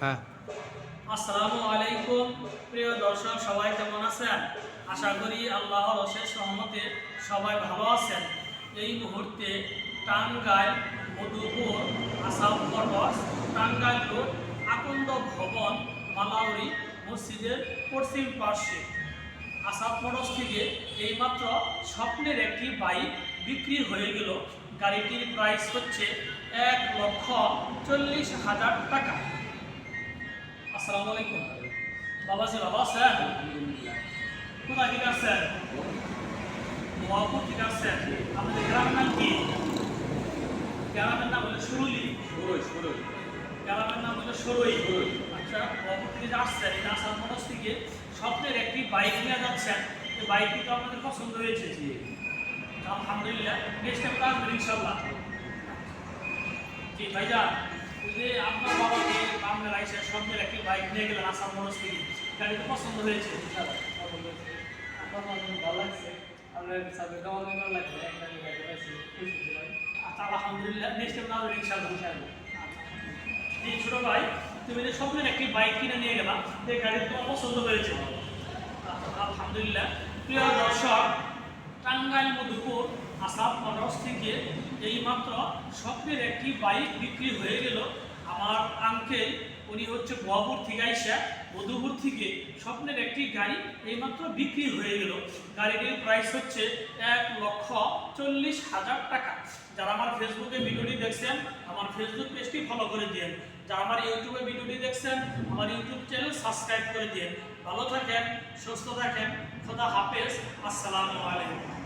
হ্যাঁ। আসসালামু আলাইকুম, প্রিয় দর্শক, সবাই কেমন আছেন? আশা করি আল্লাহর অশেষ রহমতে সবাই ভালো আছেন। এই মুহূর্তে টাঙ্গাইল মধুপুর আসাম মোটরস টাঙ্গাইল রোড, আকন্দ ভবন, মালাউরি মসজিদের পশ্চিম পার্শ্বে। আসাম মোটরস থেকে এইমাত্র স্বপ্নের একটি বাইক বিক্রি হয়ে গেল। গাড়িটির প্রাইস হচ্ছে এক লক্ষ চল্লিশ হাজার টাকা। আসসালামু আলাইকুম। বাবা জি বাবা স্যার কোথায় থেকে আসছেন? মহাপুর থেকে আসছেন? আপনাদের গ্রামের নাম কি? গ্রামের নাম হলো সুরুলি। গ্রামের নাম হলো সরই আচ্ছা মহাপুর থেকে যে আসছেন? এই আসার মনোজ থেকে স্বপ্নের একটি বাইক নিয়ে যাচ্ছেন। এই বাইকটি তো আপনাদের পছন্দ হয়েছে। আলহামদুলিল্লাহ নেক্সট টাইম আসবেন ইনশাল্লাহ জি ভাইজান যে আপনার বাবাকে বাইক নিয়ে গেলেন আসাম মনোজ থেকে। গাড়ি তো পছন্দ হয়েছে। আচ্ছা আলহামদুলিল্লাহ নেক্সট টাইম আসবেন ইনশাল্লাহ জি ছোট ভাই, তুমি যে স্বপ্নের একটি বাইক কিনে নিয়ে গেলাম এই গাড়ি তোমার পছন্দ হয়েছে। আলহামদুলিল্লাহ। প্রিয় দর্শক, টাঙ্গাইল, মধুপুর, আসাম মোটরস থেকে এইমাত্র স্বপ্নের একটি বাইক বিক্রি হয়ে গেল আমার আঙ্কেল উনি হচ্ছে গোয়াপুর থেকে আইসা মধুপুর থেকে স্বপ্নের একটি গাড়ি এইমাত্র বিক্রি হয়ে গেল। গাড়িটির প্রাইস হচ্ছে এক লক্ষ চল্লিশ হাজার টাকা। যারা আমার ফেসবুকে ভিডিওটি দেখছেন, আমার ফেসবুক পেজটি ফলো করে দিন যারা আমার ইউটিউবে ভিডিওটি দেখছেন, আমার ইউটিউব চ্যানেল সাবস্ক্রাইব করে দিন ভালো থাকেন, সুস্থ থাকেন, খোদা হাফেজ, আসসালামু আলাইকুম।